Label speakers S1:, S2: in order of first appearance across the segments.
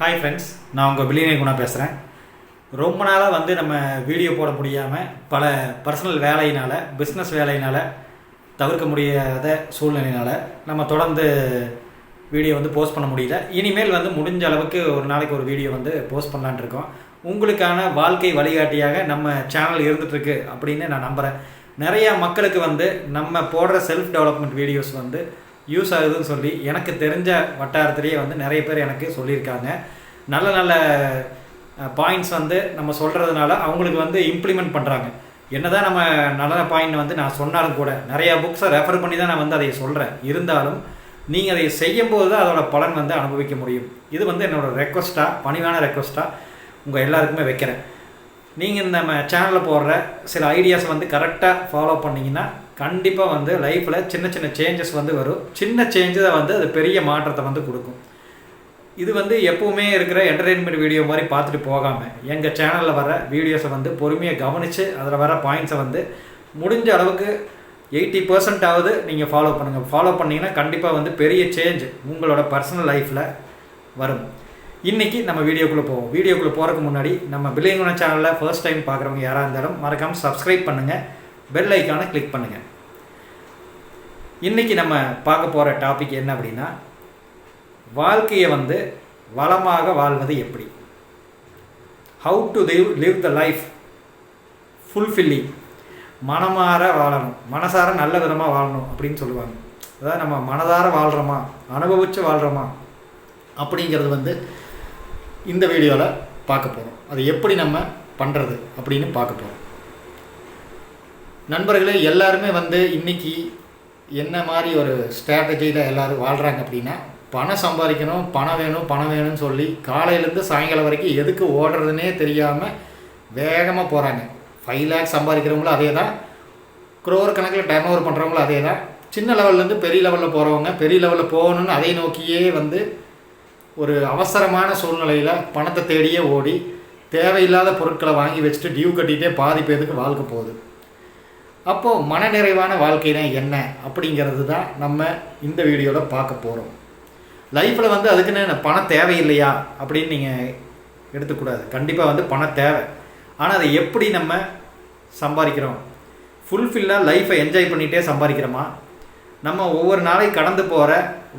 S1: Hi friends நான் உங்கள் பில்லியனே குணா பேசுகிறேன் ரொம்ப நாளாக வந்து நம்ம வீடியோ போட முடியாமல் பல பர்சனல் வேலையினால் பிஸ்னஸ் வேலையினால் தவிர்க்க முடியாத சூழ்நிலையினால் நம்ம தொடர்ந்து வீடியோ வந்து போஸ்ட் பண்ண முடியல. இனிமேல் வந்து முடிஞ்ச அளவுக்கு ஒரு நாளைக்கு ஒரு வீடியோ வந்து போஸ்ட் பண்ணலான்னு இருக்கோம். உங்களுக்கான வாழ்க்கை வழிகாட்டியாக நம்ம சேனல் இருந்துகிட்ருக்கு அப்படின்னு நான் நம்புகிறேன் நிறையா மக்களுக்கு வந்து நம்ம போடுற செல்ஃப் டெவலப்மெண்ட் வீடியோஸ் வந்து யூஸ் ஆகுதுன்னு சொல்லி எனக்கு தெரிஞ்ச வட்டாரத்திலேயே வந்து நிறைய பேர் எனக்கு சொல்லியிருக்காங்க. நல்ல நல்ல பாயிண்ட்ஸ் வந்து நம்ம சொல்கிறதுனால அவங்களுக்கு வந்து இம்ப்ளிமெண்ட் பண்ணுறாங்க என்ன தான் நம்ம நல்ல பாயிண்ட் வந்து நான் சொன்னாலும் கூட நிறையா புக்ஸை ரெஃபர் பண்ணி தான் நான் வந்து அதை சொல்கிறேன் இருந்தாலும் நீங்கள் அதை செய்யும்போது தான் அதோட பலன் வந்து அனுபவிக்க முடியும். இது வந்து என்னோடய ரெக்வஸ்ட்டாக பணிவான ரெக்வஸ்ட்டாக உங்கள் எல்லாருக்குமே வைக்கிறேன். நீங்கள் நம்ம சேனலில் போடுற சில ஐடியாஸ் வந்து கரெக்டாக ஃபாலோ பண்ணிங்கன்னா கண்டிப்பாக வந்து லைஃப்பில் சின்ன சின்ன சேஞ்சஸ் வந்து வரும். சின்ன சேஞ்சஸை வந்து அது பெரிய மாற்றத்தை வந்து கொடுக்கும். இது வந்து எப்பவுமே இருக்கிற என்டர்டெயின்மெண்ட் வீடியோ மாதிரி பார்த்துட்டு போகாமல் எங்கள் சேனலில் வர வீடியோஸை வந்து பொறுமையாக கவனித்து அதில் வர பாயிண்ட்ஸை வந்து முடிஞ்ச அளவுக்கு எயிட்டி பர்சன்டாவது நீங்கள் ஃபாலோ பண்ணுங்கள் ஃபாலோ பண்ணிங்கன்னா கண்டிப்பாக வந்து பெரிய சேஞ்ச் உங்களோட பர்சனல் லைஃப்பில் வரும். இன்றைக்கி நம்ம வீடியோக்குள்ளே போவோம். வீடியோக்குள்ளே போகிறதுக்கு முன்னாடி நம்ம பில்லியங்குண சேனலில் ஃபர்ஸ்ட் டைம் பார்க்குறவங்க யாராக இருந்தாலும் மறக்காமல் சப்ஸ்கிரைப் பண்ணுங்கள் பெல் ஐக்கானை கிளிக் பண்ணுங்கள் இன்றைக்கி நம்ம பார்க்க போகிற டாபிக் என்ன அப்படின்னா வாழ்க்கையை வந்து வளமாக வாழ்வது எப்படி? How to live live the life fulfilling மனமாற வாழணும். மனசார நல்ல விதமாக வாழணும் அப்படின்னு சொல்லுவாங்க. அதாவது நம்ம மனதார வாழ்கிறோமா அனுபவித்து வாழ்கிறோமா அப்படிங்கிறது வந்து இந்த வீடியோவில் பார்க்க போகிறோம் அது எப்படி நம்ம பண்ணுறது அப்படின்னு பார்க்க போகிறோம் நண்பர்களே எல்லாருமே வந்து இன்றைக்கி என்ன மாதிரி ஒரு ஸ்ட்ராட்டஜியில் எல்லோரும் வாழ்கிறாங்க அப்படின்னா பணம் சம்பாதிக்கணும் பணம் வேணும் பணம் வேணும்னு சொல்லி காலையிலேருந்து சாயங்காலம் வரைக்கும் எதுக்கு ஓடுறதுனே தெரியாமல் வேகமாக போகிறாங்க ஃபைவ் லேக்ஸ் சம்பாதிக்கிறவங்களும் அதே தான். குரோர் கணக்கில் டர்ன் ஓவர் பண்ணுறவங்களும் அதே தான். சின்ன லெவல்லேருந்து பெரிய லெவலில் போகிறவங்க பெரிய லெவலில் போகணுன்னு அதை நோக்கியே வந்து ஒரு அவசரமான சூழ்நிலையில் பணத்தை தேடியே ஓடி தேவையில்லாத பொருட்களை வாங்கி வச்சுட்டு டியூ கட்டிகிட்டே பாதி பேருக்கு வாழ்க்கை போகுது. அப்போது மனநிறைவான வாழ்க்கைனா என்ன அப்படிங்கிறது தான் நம்ம இந்த வீடியோவில் பார்க்க போகிறோம் லைஃப்பில் வந்து அதுக்குன்னு பணம் தேவையில்லையா அப்படின்னு நீங்கள் எடுத்துக்கூடாது. கண்டிப்பாக வந்து பணம் தேவை. ஆனால் அதை எப்படி நம்ம சம்பாதிக்கிறோம்? ஃபுல்ஃபில்லாக லைஃப்பை என்ஜாய் பண்ணிகிட்டே சம்பாதிக்கிறோமா? நம்ம ஒவ்வொரு நாளைக்கு கடந்து போகிற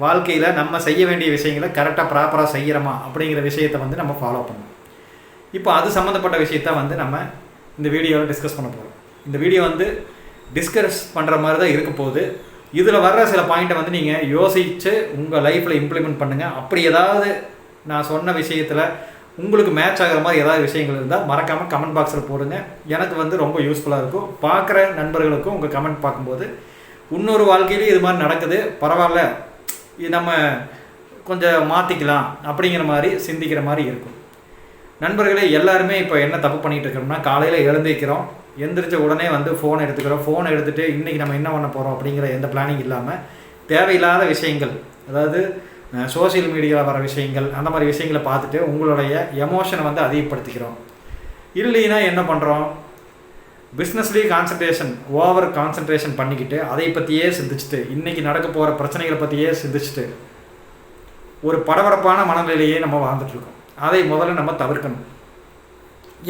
S1: வாழ்க்கையில் நம்ம செய்ய வேண்டிய விஷயங்களை கரெக்டாக ப்ராப்பராக செய்கிறோமா அப்படிங்கிற விஷயத்தை வந்து நம்ம ஃபாலோ பண்ணணும். இப்போ அது சம்மந்தப்பட்ட விஷயத்த வந்து நம்ம இந்த வீடியோவில் டிஸ்கஸ் பண்ண போகிறோம் இந்த வீடியோ வந்து டிஸ்கஸ் பண்ணுற மாதிரி தான் இருக்க போகுது. இதில் வர்ற சில பாயிண்ட்டை வந்து நீங்கள் யோசித்து உங்கள் லைஃப்பில் இம்ப்ளிமெண்ட் பண்ணுங்கள் அப்படி ஏதாவது நான் சொன்ன விஷயத்தில் உங்களுக்கு மேட்ச் ஆகிற மாதிரி ஏதாவது விஷயங்கள் இருந்தால் மறக்காமல் கமெண்ட் பாக்ஸில் போடுங்க. எனக்கு வந்து ரொம்ப யூஸ்ஃபுல்லாக இருக்கும். பார்க்குற நண்பர்களுக்கும் உங்கள் கமெண்ட் பார்க்கும்போது இன்னொரு வாழ்க்கையிலேயும் இது மாதிரி நடக்குது. பரவாயில்ல. இது நம்ம கொஞ்சம் மாற்றிக்கலாம் அப்படிங்கிற மாதிரி சிந்திக்கிற மாதிரி இருக்கும். நண்பர்களே எல்லாருமே இப்போ என்ன தப்பு பண்ணிகிட்டு இருக்கிறோம்னா காலையில் எழுந்திருக்கிறோம் எந்திரிச்ச உடனே வந்து ஃபோன் எடுத்துக்கிறோம். ஃபோன் எடுத்துகிட்டு இன்றைக்கி நம்ம என்ன பண்ண போகிறோம் அப்படிங்கிற எந்த பிளானிங் இல்லாமல் தேவையில்லாத விஷயங்கள் அதாவது சோசியல் மீடியாவில் வர விஷயங்கள் அந்த மாதிரி விஷயங்களை பார்த்துட்டு உங்களுடைய எமோஷனை வந்து அதிகப்படுத்திக்கிறோம். இல்லைன்னா என்ன பண்ணுறோம் பிஸ்னஸ்லேயே கான்சன்ட்ரேஷன் ஓவர் கான்சன்ட்ரேஷன் பண்ணிக்கிட்டு அதை பற்றியே சிந்திச்சுட்டு இன்றைக்கி நடக்க போகிற பிரச்சனைகளை பற்றியே சிந்திச்சுட்டு ஒரு படபடப்பான மனநிலையே நம்ம வாழ்ந்துட்டுருக்கோம் அதை முதல்ல நம்ம தவிர்க்கணும்.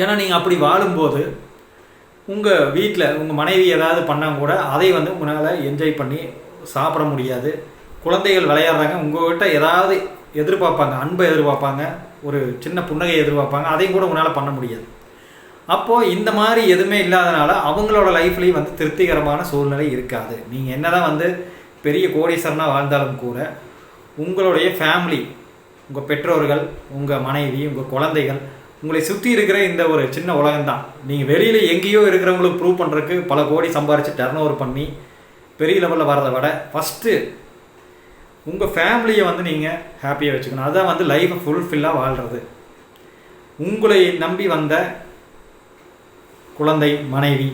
S1: ஏன்னா நீங்கள் அப்படி வாழும்போது உங்கள் வீட்டில் உங்கள் மனைவி ஏதாவது பண்ணால் கூட அதை வந்து உங்களால் என்ஜாய் பண்ணி சாப்பிட முடியாது. குழந்தைகள் விளையாடுறாங்க உங்கள்கிட்ட ஏதாவது எதிர்பார்ப்பாங்க அன்பை எதிர்பார்ப்பாங்க ஒரு சின்ன புன்னகை எதிர்பார்ப்பாங்க அதையும் கூட உங்களால் பண்ண முடியாது. அப்போது இந்த மாதிரி எதுவுமே இல்லாதனால அவங்களோட லைஃப்லேயும் வந்து திருப்திகரமான சூழ்நிலை இருக்காது. நீங்கள் என்ன தான் வந்து பெரிய கோடீஸ்வரனாக வாழ்ந்தாலும் கூட உங்களுடைய ஃபேமிலி உங்கள் பெற்றோர்கள் உங்கள் மனைவி உங்கள் குழந்தைகள் உங்களை சுற்றி இருக்கிற இந்த ஒரு சின்ன உலகம்தான். நீங்கள் வெளியில் எங்கேயோ இருக்கிறவங்களுக்கு ப்ரூவ் பண்ணுறதுக்கு பல கோடி சம்பாரித்து டர்ன் ஓவர் பண்ணி பெரிய லெவலில் வரதை விட ஃபஸ்ட்டு உங்கள் ஃபேமிலியை வந்து நீங்கள் ஹாப்பியாக வச்சுக்கணும். அதுதான் வந்து லைஃப்பை ஃபுல்ஃபில்லாக வாழ்கிறது உங்களை நம்பி வந்த குழந்தை மனைவி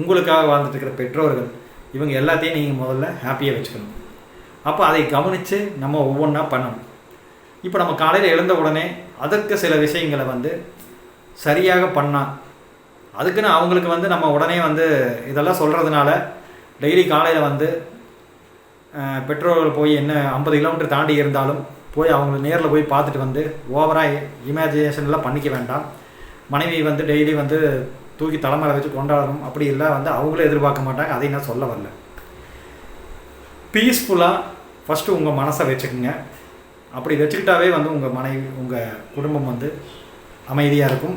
S1: உங்களுக்காக வாழ்ந்துட்டு இருக்கிற பெற்றோர்கள் இவங்க எல்லாத்தையும் நீங்கள் முதல்ல ஹாப்பியாக வச்சுக்கணும். அப்போ அதை கவனித்து நம்ம ஒவ்வொன்றா பண்ணணும். இப்போ நம்ம காலையில் எழுந்த உடனே அதற்கு சில விஷயங்களை வந்து சரியாக பண்ணால் அதுக்குன்னு அவங்களுக்கு வந்து நம்ம உடனே வந்து இதெல்லாம் சொல்கிறதுனால டெய்லி காலையில் வந்து பெட்ரோல் பெற்றோர்கள் போய் என்ன ஐம்பது கிலோமீட்டர் தாண்டி இருந்தாலும் போய் அவங்கள நேரில் போய் பார்த்துட்டு வந்து ஓவராக இமேஜினேஷன்லாம் பண்ணிக்க வேண்டாம். மனைவி வந்து டெய்லி வந்து தூக்கி தலைமையில வச்சு கொண்டாடணும். அப்படி இல்லை வந்து அவங்களும் எதிர்பார்க்க மாட்டாங்க. அதை நான் சொல்ல வரல. பீஸ்ஃபுல்லாக ஃபஸ்ட்டு உங்கள் மனசை வச்சுக்கோங்க. அப்படி வச்சுக்கிட்டாவே வந்து உங்கள் மனைவி உங்கள் குடும்பம் வந்து அமைதியாக இருக்கும்.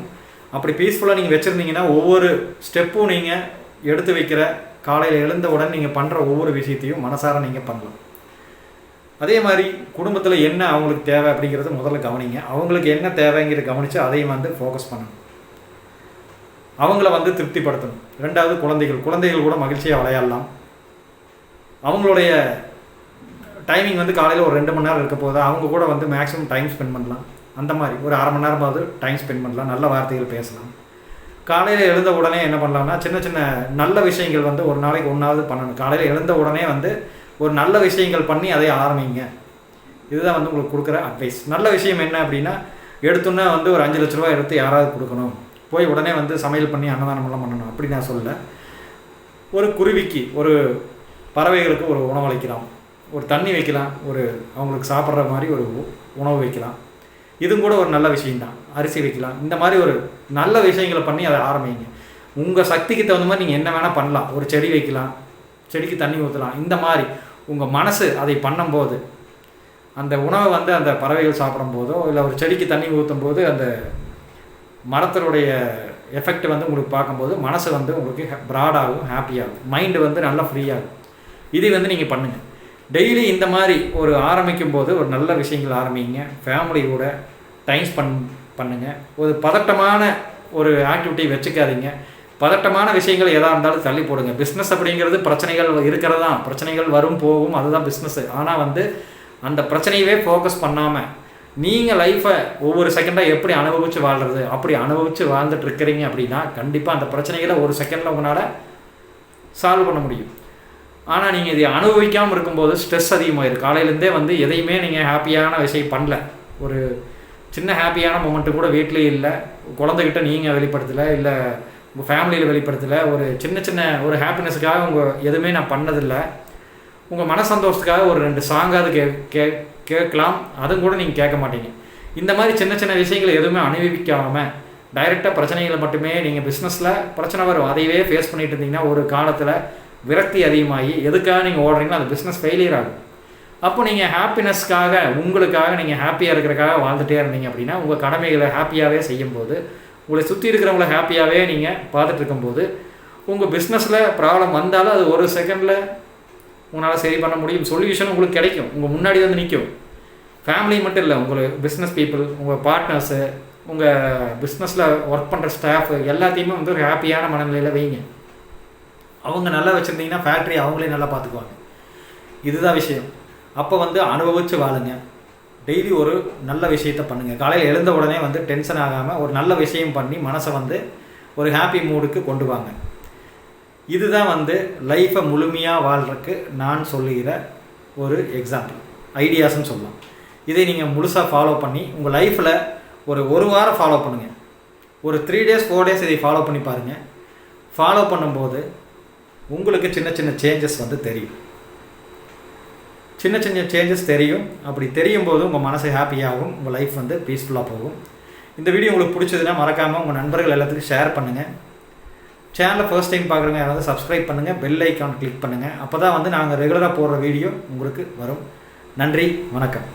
S1: அப்படி பீஸ்ஃபுல்லாக நீங்கள் வச்சுருந்தீங்கன்னா ஒவ்வொரு ஸ்டெப்பும் நீங்கள் எடுத்து வைக்கிற காலையில் எழுந்தவுடன் நீங்கள் பண்ணுற ஒவ்வொரு விஷயத்தையும் மனசார நீங்கள் பண்ணலாம். அதே மாதிரி குடும்பத்தில் என்ன அவங்களுக்கு தேவை அப்படிங்கிறத முதல்ல கவனிங்க. அவங்களுக்கு என்ன தேவைங்கிறத கவனித்து அதையும் வந்து ஃபோக்கஸ் பண்ணணும். அவங்கள வந்து திருப்திப்படுத்தணும். ரெண்டாவது குழந்தைகள். குழந்தைகள் கூட மகிழ்ச்சியாக விளையாடலாம். அவங்களுடைய டைமிங் வந்து காலையில் ஒரு ரெண்டு மணி நேரம் இருக்க போதா அவங்க கூட வந்து மேக்ஸிமம் டைம் ஸ்பெண்ட் பண்ணலாம். அந்த மாதிரி. ஒரு அரை மணி நேரமாவது டைம் ஸ்பெண்ட் பண்ணலாம். நல்ல வார்த்தைகள் பேசலாம். காலையில் எழுந்த உடனே என்ன பண்ணலாம்னா சின்ன சின்ன நல்ல விஷயங்கள் வந்து ஒரு நாளைக்கு ஒன்றாவது பண்ணணும். காலையில் எழுந்த உடனே வந்து ஒரு நல்ல விஷயங்கள் பண்ணி அதை ஆரம்பிங்க. இதுதான் வந்து உங்களுக்கு கொடுக்குற அட்வைஸ் நல்ல விஷயம் என்ன அப்படின்னா எடுத்தோன்னே வந்து ஒரு அஞ்சு லட்ச ரூபா எடுத்து யாராவது கொடுக்கணும். போய் உடனே வந்து சமையல் பண்ணி அன்னதானமெல்லாம் பண்ணணும். அப்படி நான் சொல்லல. ஒரு குருவிக்கு ஒரு பறவைகளுக்கு ஒரு உணவளிக்கிறோம். ஒரு தண்ணி வைக்கலாம் ஒரு அவங்களுக்கு சாப்பிட்ற மாதிரி ஒரு உணவு வைக்கலாம். இதுவும் கூட ஒரு நல்ல விஷயம்தான். அரிசி வைக்கலாம். இந்த மாதிரி ஒரு நல்ல விஷயங்களை பண்ணி அதை ஆரம்பிங்க. உங்கள் சக்திக்கு தகுந்த மாதிரி நீங்கள் என்ன வேணால் பண்ணலாம். ஒரு செடி வைக்கலாம் செடிக்கு தண்ணி ஊற்றலாம் இந்த மாதிரி உங்கள் மனசு அதை பண்ணும்போது அந்த உணவை வந்து அந்த பறவைகள் சாப்பிடும் போதோ இல்லை ஒரு செடிக்கு தண்ணி ஊற்றும் போது அந்த மரத்தினுடைய எஃபெக்ட் வந்து உங்களுக்கு பார்க்கும்போது மனசு வந்து உங்களுக்கு ப்ராடாகும் ஹாப்பியாகும் மைண்டு வந்து நல்லா ஃப்ரீயாகும் இதை வந்து நீங்கள் பண்ணுங்கள் டெய்லி இந்த மாதிரி ஒரு ஆரம்பிக்கும் போது ஒரு நல்ல விஷயங்கள் ஆரம்பிங்க. ஃபேமிலியோட டைம் ஸ்பெண்ட் பண்ணுங்கள் ஒரு பதட்டமான ஒரு ஆக்டிவிட்டி வச்சுக்காதீங்க. பதட்டமான விஷயங்கள் எதாக இருந்தாலும் தள்ளி போடுங்க. பிஸ்னஸ் அப்படிங்கிறது பிரச்சனைகள் இருக்கிறது? தான் பிரச்சனைகள் வரும் போகும். அதுதான் பிஸ்னஸ்ஸு ஆனால் வந்து அந்த பிரச்சனையவே ஃபோக்கஸ் பண்ணாமல் நீங்கள் லைஃப்பை ஒவ்வொரு செகண்டாக எப்படி அனுபவித்து வாழ்கிறது அப்படி அனுபவித்து வாழ்ந்துட்டு இருக்கிறீங்க அப்படின்னா கண்டிப்பாக அந்த பிரச்சனைகளை ஒரு செகண்டில் உங்களால் சால்வ் பண்ண முடியும். ஆனால் நீங்கள் இதை அனுபவிக்காமல் இருக்கும்போது ஸ்ட்ரெஸ் அதிகமாகிடும் காலையிலேருந்தே வந்து எதையுமே நீங்கள் ஹாப்பியான விஷயம் பண்ணல. ஒரு சின்ன ஹாப்பியான மூமெண்ட்டு கூட வீட்லேயே இல்லை. குழந்தைகிட்ட நீங்கள் வெளிப்படுத்தலை இல்லை உங்கள் ஃபேமிலியில் வெளிப்படுத்தலை. ஒரு சின்ன சின்ன ஒரு ஹாப்பினஸுக்காக உங்கள் எதுவுமே நான் பண்ணதில்லை. உங்கள் மன சந்தோஷத்துக்காக ஒரு ரெண்டு சாங்காவது கே கே கேட்கலாம். அதுவும் கூட நீங்கள் கேட்க மாட்டீங்க. இந்த மாதிரி சின்ன சின்ன விஷயங்களை எதுவுமே அனுபவிக்காமல் டைரெக்டாக பிரச்சனைகளை மட்டுமே நீங்கள் பிஸ்னஸில் பிரச்சனை வரும். அதையவே ஃபேஸ் பண்ணிட்டு இருந்தீங்கன்னா ஒரு காலத்தில் விரக்தி அதிகமாகி எதுக்காக நீங்கள் ஓடுறீங்களோ அந்த பிஸ்னஸ் ஃபெயிலியர் ஆகும். அப்போ நீங்கள் ஹாப்பினஸ்க்காக உங்களுக்காக நீங்கள் ஹாப்பியாக இருக்கிறக்காக வாழ்ந்துட்டே இருந்தீங்க அப்படின்னா உங்கள் கடமைகளை ஹாப்பியாகவே செய்யும்போது உங்களை சுற்றி இருக்கிறவங்கள ஹாப்பியாகவே நீங்கள் பார்த்துட்டு இருக்கும்போது உங்கள் பிஸ்னஸில் ப்ராப்ளம் வந்தாலும் அது ஒரு செகண்டில் உங்களால் சரி பண்ண முடியும். சொல்யூஷன் உங்களுக்கு கிடைக்கும். உங்கள் முன்னாடி வந்து நிற்கும் ஃபேமிலி மட்டும் இல்லை உங்களுக்கு பிஸ்னஸ் பீப்புள் உங்கள் பார்ட்னர்ஸு உங்கள் பிஸ்னஸில் ஒர்க் பண்ணுற ஸ்டாஃப் எல்லாத்தையுமே வந்து ஒரு ஹாப்பியான மனநிலையில் வைங்க. அவங்க நல்லா வச்சுருந்தீங்கன்னா ஃபேக்ட்ரி அவங்களே நல்லா பார்த்துக்குவாங்க. இதுதான் விஷயம். அப்போ வந்து அனுபவித்து வாழுங்க. டெய்லி ஒரு நல்ல விஷயத்த பண்ணுங்கள் காலையில் எழுந்த உடனே வந்து டென்ஷன் ஆகாமல் ஒரு நல்ல விஷயம் பண்ணி மனசை வந்து ஒரு ஹாப்பி மூடுக்கு கொண்டு வாங்க. இதுதான் வந்து லைஃப்பை முழுமையாக வாழ்கிறதுக்கு நான் சொல்லுகிற ஒரு எக்ஸாம்பிள் ஐடியாஸ்னு சொல்லலாம். இதை நீங்கள் முழுசாக ஃபாலோ பண்ணி உங்கள் லைஃப்பில் ஒரு ஒரு வாரம் ஃபாலோ பண்ணுங்கள் ஒரு த்ரீ டேஸ் ஃபோர் டேஸ் இதை ஃபாலோ பண்ணி பாருங்கள் ஃபாலோ பண்ணும்போது உங்களுக்கு சின்ன சின்ன சேஞ்சஸ் வந்து தெரியும். சின்ன சின்ன சேஞ்சஸ் தெரியும். அப்படி தெரியும் போது உங்கள் மனசு ஹாப்பியாகும் உங்கள் லைஃப் வந்து பீஸ்ஃபுல்லாக போகும். இந்த வீடியோ உங்களுக்கு பிடிச்சதுன்னா மறக்காமல் உங்கள் நண்பர்கள் எல்லாத்துக்கும் ஷேர் பண்ணுங்கள் சேனலை ஃபர்ஸ்ட் டைம் பார்க்குறவங்க யாராவது சப்ஸ்கிரைப் பண்ணுங்கள் பெல் ஐக்கான் கிளிக் பண்ணுங்கள் அப்போ தான் வந்து நாங்கள் ரெகுலராக போடுற வீடியோ உங்களுக்கு வரும். நன்றி. வணக்கம்.